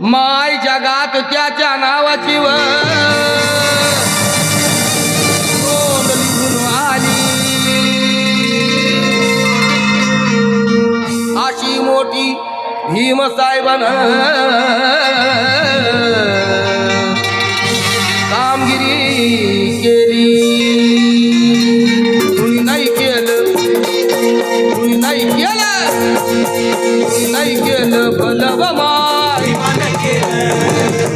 माय जगात त्याच्या नावाची व अशी मोठी भीमसाहेबान कामगिरी केली. कुणी नाही केलं. कुणी नाही केलं. कुणी नाही केलं. भलं व